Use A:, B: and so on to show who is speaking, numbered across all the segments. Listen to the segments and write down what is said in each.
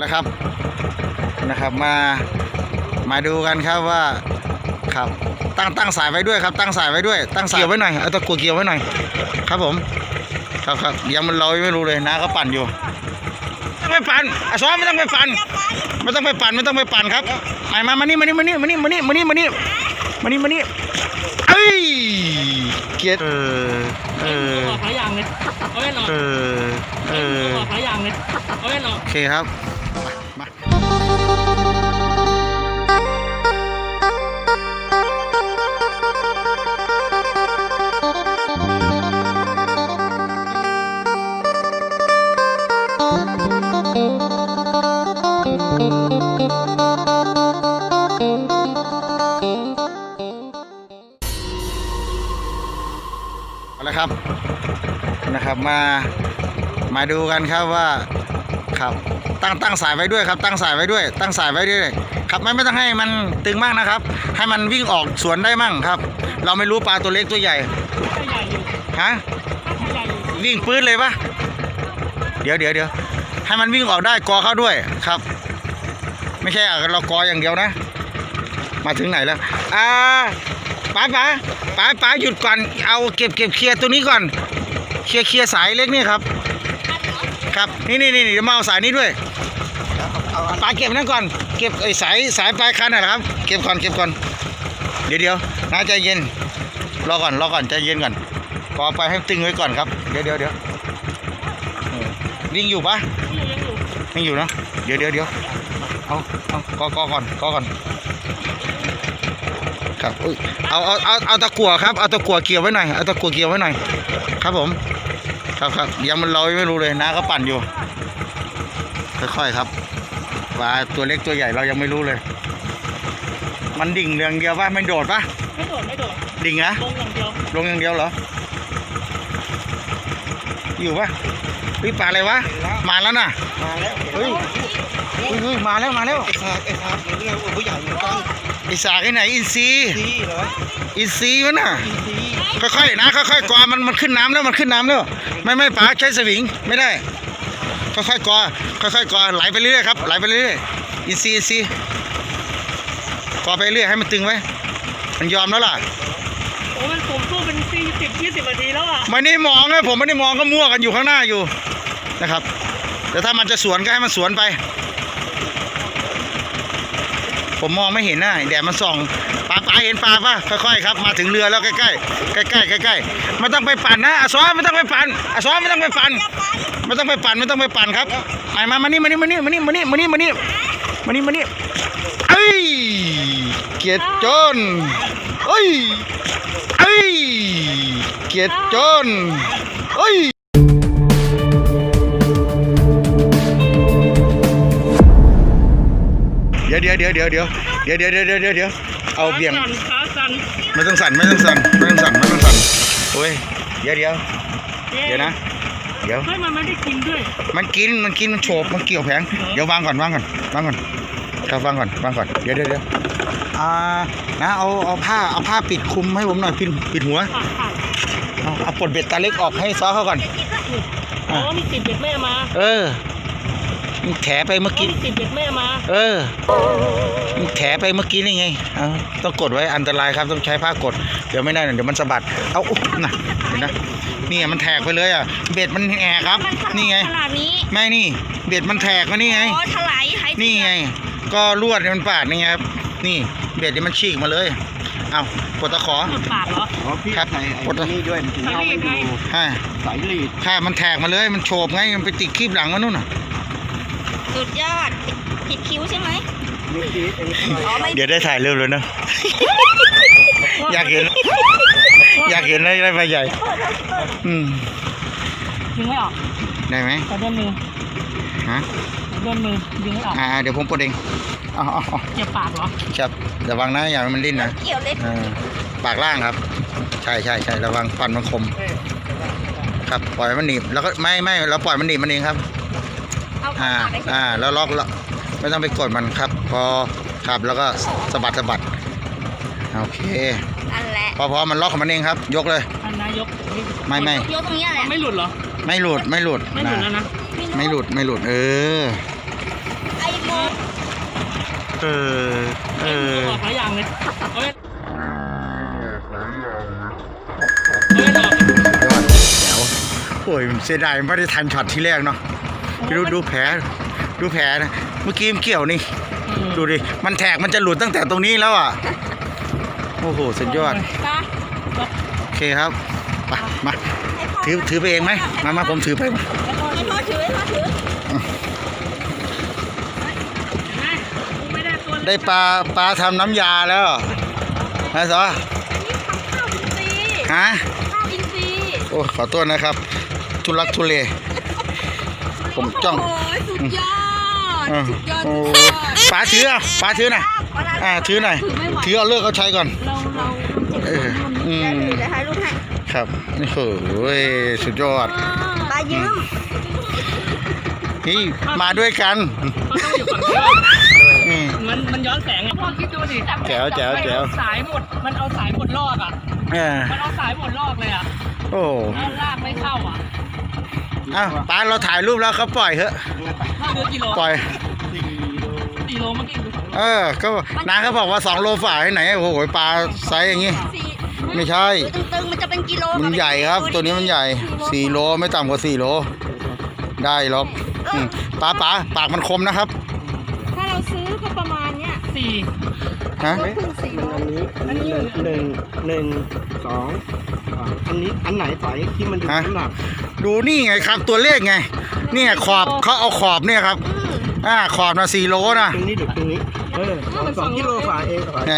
A: แล้วครับนะครับมามาดูกันครับว่าครับตั้งตั้งสายไว้ด้วยครับ ตั้งสายไว้ด้วย ตั้งสายเกี่ยวไว้หน่อยเอาตะกั่วเกี่ยวไว้หน่อย ครับผม ครับครับยังมันเรายังไม่รู้เลยนะก็ปั่นอยู่ไม่ต้องไปปั่นอะซ้อมไม่ต้องไปปั่นไม่ต้องไปปั่นไม่ต้องไปปั่นครับมามามานี่มานี่มานี่มานี่มานี่มานี่มานี่มานี่มานี่เอ้ยเกียรติเออเออ
B: ออกหลายอย่างเลยเอาไว้หน่อย
A: เออเออ
B: ออกหลายอย่างเลยเอาไว้หน่อย
A: โอเคครับ เอาละครับนะครับ มามาดูกันครับว่าครับตั้งตั้งสายไว้ด้วยครับ ตั้งสายไว้ด้วย ตั้งสายไว้ด้วยครับไม่ไม่ต้องให้มันตึงมากนะครับ ให้มันวิ่งออกสวนได้มั่งครับ เราไม่รู้ปลาตัวเล็กตัวใหญ่ฮะวิ่งปื้ดเลยปะเดี๋ยวเดี๋ยวเดี๋ยวให้มันวิ่งออกได้กอเข้าด้วยครับ ไม่ใช่เรากออย่างเดียวนะ มาถึงไหนแล้วอ่า ป๋าป๋าป๋าป๋าหยุดก่อน เอาเก็บเก็บเคลียร์ตัวนี้ก่อน เคลียร์เคลียร์สายเล็กนี่ครับ ครับ นี่นี่นี่เดี๋ยวมาเอาสายนี้ด้วยป๋าเก็บนั่นก่อน เก็บไอ้สายสายปลายคันนะครับ เก็บก่อนเก็บก่อน เดี๋ยวเดี๋ยวน้าใจเย็น รอก่อนรอก่อนใจเย็นก่อนกอไปให้ตึงไว้ก่อนครับ เดี๋ยวเดี๋ยวเดี๋ยวเออวิ่งอยู่ปะ
B: ยังอยู่ยังอยู่
A: วิ่งอยู่เนาะ เดี๋ยวเดี๋ยวเดี๋ยวเอาเอากอกอก่อนกอก่อน ครับอุ้ยเอาเอาเอาเอาตะกั่วครับเอาตะกั่วเกี่ยวไว้หน่อยเอาตะกั่วเกี่ยวไว้หน่อยครับผม ครับครับยังมันเรายังไม่รู้เลยนะก็ปั่นอยู่ ค่อยๆครับปลาตัวเล็กตัวใหญ่เรายังไม่รู้เลย มันดิ่งเรื่องเดียวว่าไม่โดดปะ
B: ไม่โดดไม่โดด
A: ดิ่งนะ
B: ลงอย่างเดียว
A: ลงอย่างเดียวเหรออยู่ปะเฮ้ยปลาอะไรวะมาแล้วน่ะ
C: มาแล้ว
A: เฮ้ยเฮ้ยเฮ้ยมาแล้วมาแล้ว
C: ไอ้สากไอ้สากเห็นไงโอ้ผู้ใหญ่เหมือนกัน
A: ไอสากที่ไหนอินซีย์
C: ซีเหรอ
A: อินซีย์มันน่ะ
C: ซีซี
A: ค่อยๆนะค่อยๆกอมันมันขึ้นน้ำแล้วมันขึ้นน้ำแล้วไม่ไม่ป๋าใช้สวิงไม่ได้ ค่อยๆกอค่อยๆกอไหลไปเรื่อยๆครับไหลไปเรื่อยๆอินซีย์อินซีย์กอไปเรื่อยให้มันตึงไว้มันยอมแล้วล่ะ
B: โอ้มันผมสู้เป็นสี่สิบยี่สิบนาทีแล้วอะ
A: ไม่ได้มองนะผมไม่ได้มองก็มั่วกันอยู่ข้างหน้าอยู่นะครับแต่ถ้ามันจะสวนก็ให้มันสวนไป ผมมองไม่เห็นนะแดดมันส่องปลาปลาเห็นปลาปะค่อยๆครับมาถึงเรือแล้วใกล้ๆใกล้ๆใกล้ๆไม่ต้องไปปั่นนะอาซอไม่ต้องไปปั่นอาซอไม่ต้องไปปั่นไม่ต้องไปปั่นไม่ต้องไปปั่นครับมามามานี่มานี่มานี่มานี่มานี่มานี่มานี่มานี่มานี่เอ้ยเกียรติจนเอ้ยเอ้ยเกียรติจนเอ้ย ดี๋ยวเดี๋ยวเดี๋ยวเดี๋ยวเดี๋ยวเดี๋ยวเดี๋ยวเดี๋ยวเดี๋ยวเดี๋ยวเดี๋ยวเอาเบี่ยง
B: ขาสั่น
A: ไม่ต้องสั่นไม่ต้องสั่นไม่ต้องสั่นไม่ต้องสั่นโอ้ยเดี๋ยวเดี๋ยว
B: ขาสั่น
A: เดี๋ยวนะเดี๋ยว
B: เฮ้ยมันไม่ได้กินด้วย
A: มันกินมันกินมันโฉบมันเกี่ยวแผงเดี๋ยววางก่อนวางก่อนวางก่อนครับวางก่อนวางก่อนเดี๋ยวเดี๋ยวเดี๋ยวอ่านะเอาเอาผ้าเอาผ้าปิดคลุมให้ผมหน่อยปิดปิดหัว
B: ขาดขาด
A: เอาเอาปลดเบ็ดตาเล็กออกให้ซอเขาก่อน
B: อ๋อมีติดเบ็ดแม่มา
A: เออ มันแถไปเมื่อ
B: อ๋อ
A: กี้
B: มีติดเบ็ดแม่มา
A: เออมันแถไปเมื่อกี้นี่ไงเอาต้องกดไว้อันตรายครับต้องใช้ผ้ากด เดี๋ยวไม่ได้นะเดี๋ยวมันสะบัด เอาอุ๊ยน่ะเห็นนะนี่ไงมันแทกไปเลยอะ เบ็ดมันแหกครับนี่ไง
D: ขนาดนี้
A: แม่นี่ เบ็ดมันแทกมานี่ไง
D: โอ้ถลายหาย
A: นี่ไง ก็ลวดเนี่ยมันปาดนี่ไงครับ นี่เบ็ดนี่มันฉีกมาเลย เอาปลดตะขอ
B: หมดปากเหรอ
C: อ๋อพี่
A: ครับ
C: ใส่ไอ้นี่ด้วยมันถึงเอาไปดู
A: ฮะ
C: สายลีด
A: ถ้ามันแทกมาเลย มันโฉบไง มันไปติดคีบหลังมันนู่นน่ะ
D: สุดยอดผิดคิ้วใช่ไหม
C: นี่ซีไอ้นี่
D: อ๋อไม่
A: เดี๋ยวได้ถ่ายรูปเลยนะอยากเห็น อยากเห็นได้ได้ใบใหญ่ อืม
B: ดึงไม่ออก
A: ได้ไหม
B: แต่เดินมือ
A: ฮะ
B: เดินมือดึงไม่ออก
A: อ่าเดี๋ยวผมปลดเองอ๋ออ๋ออ๋อ
B: เจ็บปากเหรอ
A: ครับระวังนะอย่าให้มันดิ้นนะ
D: เกี่ยวเล็ก
A: เออปากล่างครับ ใช่ใช่ใช่ระวังฟันมันคม ครับปล่อยมันหนีบแล้วก็ไม่ไม่เราปล่อยมันหนีบมันเองครับ
D: เอาเข้า
A: อ่า
D: ปากได้ใช่ไหม
A: อ่าแล้วล็อกแล้วไม่ต้องไปกดมันครับ พอครับแล้วก็สะบัดสะบัดโอเค
D: นั่นแหละ
A: พอพอมันล็อกของมันเองครับ ยกเลย
B: อันนายก
A: ไม่ไม่
D: ยกตรงเนี้ยแหละ
B: ไม่หลุดเหรอ
A: ไม่หลุดไม่หลุด
B: ไม่หลุดแล้วนะ
A: ไม่หลุดไม่หลุด เออ
D: โมง
A: เออ เออ
B: ออกหลายอย่างเลยเอาไว้เอาไว้ดอก
A: ยอดแจ๋วโอ้ยเสียดายไม่ได้ทันช็อตที่แรกเนาะ ดูดูแผลดูแผลนะเมื่อกี้มันเกี่ยวนี่ ดูดิ มันแทกมันจะหลุดตั้งแต่ตรงนี้แล้วอะ โอ้โห สุดยอด
D: ปะ
A: โอเคครับไปมาถือถือไปเองไหม มามาผมถือไป
D: ให้พ่อถือให้พ่อถือ
B: ไม่ได้ตัว
A: ได้ปลาปลาทำน้ำยาแล้วฮะสอ
D: นี่ทำข้าวอินทรีย์
A: ฮะ
D: ข้าวอินทรีย์
A: โอ้ ขอโทษนะครับ ทุลักทุเล ผมจ้อง
D: โอ้ยสุดยอด
A: อะ
D: สุดยอด
A: โอ้
D: สุดยอด
A: ปลาถืออะปลาถือหน่อยอ่าถือหน่อยถือเอาเลิกเอาใช้ก่อน
D: เราเรา
A: เออ อืม
D: เดี๋ยวถ่ายรูปให้
A: ครับนี่โอ้ยสุดยอด
D: ปลายืม
A: นี่มาด้วยกัน
B: เขาต้องอยู่ฝั่งนี้
A: อืม
B: มันมันย้อนแสงไงพ่อคิดดูดิ
A: แจ๋วแจ๋วแจ๋ว
B: สายหมด มันเอาสายหมดลอกอะ
A: เออ
B: มันเอาสายหมดลอกเลยอะ
A: โอ้
B: แล้วลากไม่เข้าอะ
A: อ้าวปลาเราถ่ายรูปแล้วเขาปล่อยเถอะ
B: เหลือกิโล
A: ปล่อย
B: กิโลเมื่อกี้ดู
A: เออ ก็น้าเขาบอกว่าสองโลฝ่าที่ไหน โอ้โหปลาไซส์อย่างงี้
D: สี่
A: ไม่ใช่
D: ตึงๆมันจะเป็นกิโล
A: มันใหญ่ครับ ตัวนี้มันใหญ่สี่โลไม่ต่ำกว่าสี่โล ได้หรอกอืมปลาปลาปากมันคมนะครับ
D: ถ้าเราซื้อก็ประมาณเนี้ย
B: สี่
A: ฮะ
D: โลครึ่งสี่โล
C: อันนี้อันนี้หนึ่งหนึ่งสองอ่าอันนี้อันไหนสอยที่มันดู
A: ฮะ
C: น้ำหนัก
A: ดูนี่ไงครับตัวเลขไง เนี่ยขอบเขาเอาขอบเนี่ยครับ อ่าขอบนะสี่โลนะ
C: ตรงนี้เด็กตรงนี้เออสองสองกิโลฝ่าเองฝ่า
A: ไหน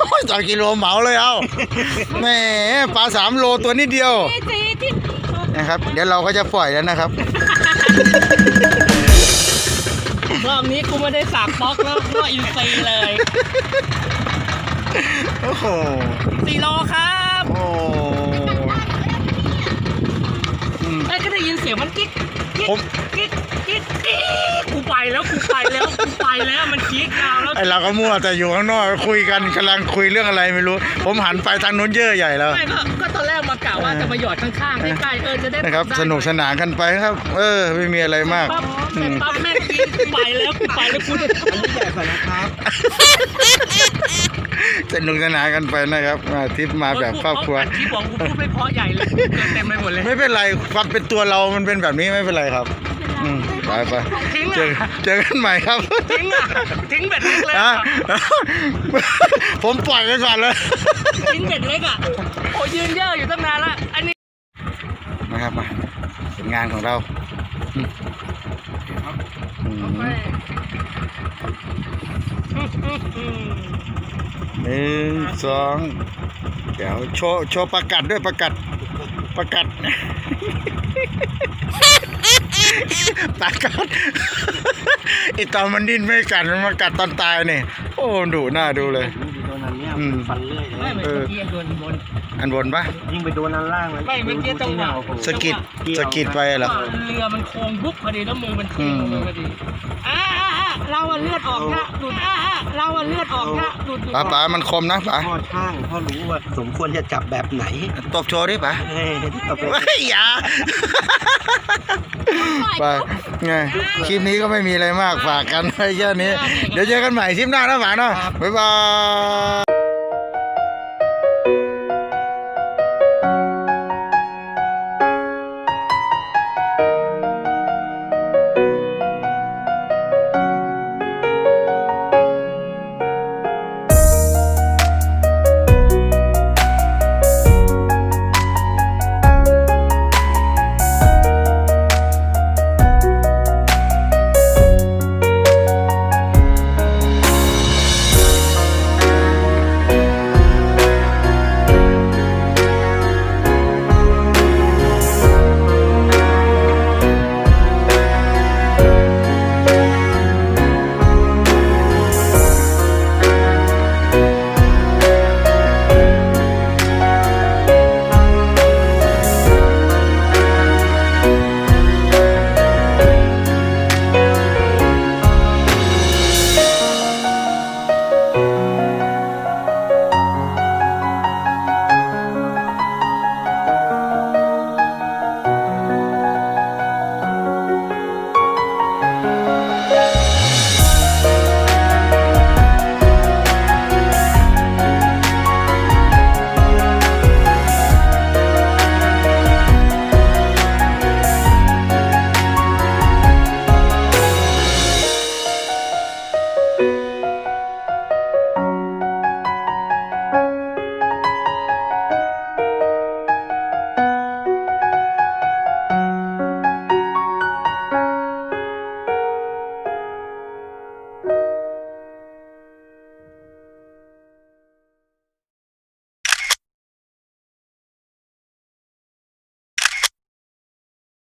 A: โอ้ยสองกิโลเหมาเลยเอาแหมปลาสามโลตัวนิดเดียว
D: นี่จีที่
A: นะครับ เดี๋ยวเราก็จะปล่อยแล้วนะครับ
B: รอบนี้กูไม่ได้สักบล็อกแล้วก็อินซีเลย
A: โอ้โห
B: สี่โลครับ
A: โอ้อืม
B: ไอ้ยก็ได้ยินเสียงมันกิ๊กกิ๊ก
A: ผม
B: กิ๊ก กิ๊กกิ๊กกูไปแล้วกูไปแล้วกูไปแล้วมันกิ๊กดาวแล้ว
A: ไอเราก็มั่วแต่อยู่ข้างนอกคุยกันกำลังคุยเรื่องอะไรไม่รู้ ผมหันไปทางนู้นเยอะใหญ่แล้ว
B: ไม่ก็ก็ตอนแรกมากะว่าจะมาหยอดข้างๆใกล้ๆเออจะได้
A: นะครับ
B: ได้
A: สนุกสนานกันไปครับ เออ ไม่มีอะไรมาก
B: ปั๊บ
A: อื
B: เสร็จ
A: ม
B: ปั๊บแม่งกิ๊กกูไปแล้วกูไปแล้วกูจะ
C: อันนี้ใหญ่กว่านะครับ
A: สนุกสนานกันไปนะครับมาทริปมาแบบครอบครัว
B: ที่บอกกูพูดไม่เพราะใหญ่เลยเกินเต็มไปหมดเลย
A: ไม่เป็นไรความเป็นตัวเรามันเป็นแบบนี้ไม่เป็นไรครับ อืมไปไป
B: ทิ้ง
A: เจอ
B: อะ
A: เจอกันใหม่ครับ
B: ทิ้งอะทิ้งเบ็ดเล็กเลย
A: อะ
B: อะ
A: ผมปล่อยไปก่อนเลย
B: ทิ้งเบ็ดเล็กอะโอ้ยืนเยอะอยู่ตั้งนานละอันนี้
A: นะครับมาผลงานของเราอืมอืมหนึ่งสองเดี๋ยวโชว์โชว์ประกัดด้วยประกัดประกัด ประกัดไอตอนมันดิ้นไม่กัดมันมากัดตอนตายนี่โอ้ดุหน้าดูเลย
C: โดนอันเนี้ย
A: อืม
C: ฟันเลื่อยเล
B: ไม่
C: ย
B: เหมือน
A: เออ
B: เมื่อกี้โดนบน
A: อันบนปะ
C: ยิ่งไปโดนอันล่างเลย
B: ไม่เมื่อกี้จังหวะ
C: โอ้โห
A: สะกิดสะกิดไปเหรอ
B: เรือมันโค้งบุ๊บพอดีแล้วมือมันทิ้งลงไปพอดีอ่าอ่าอ่าเราอะเลือดออกนะหลุดอ่าอ่าเราอะเลือดออกนะหลุดหลุด
A: ป๋าป๋ามันคมนะป๋า
C: พ่อช่างพ่อรู้ว่าสมควรจะจับแบบไหน
A: ตบโชว์ดิป๋า
C: เฮ้ยต่อไป
A: เฮ้ยอย่า ไปไงคลิปนี้ก็ไม่มีอะไรมากฝากกันไว้แค่นี้ เดี๋ยวเจอกันใหม่คลิปหน้านะป๋าเนาะบ๊ายบาย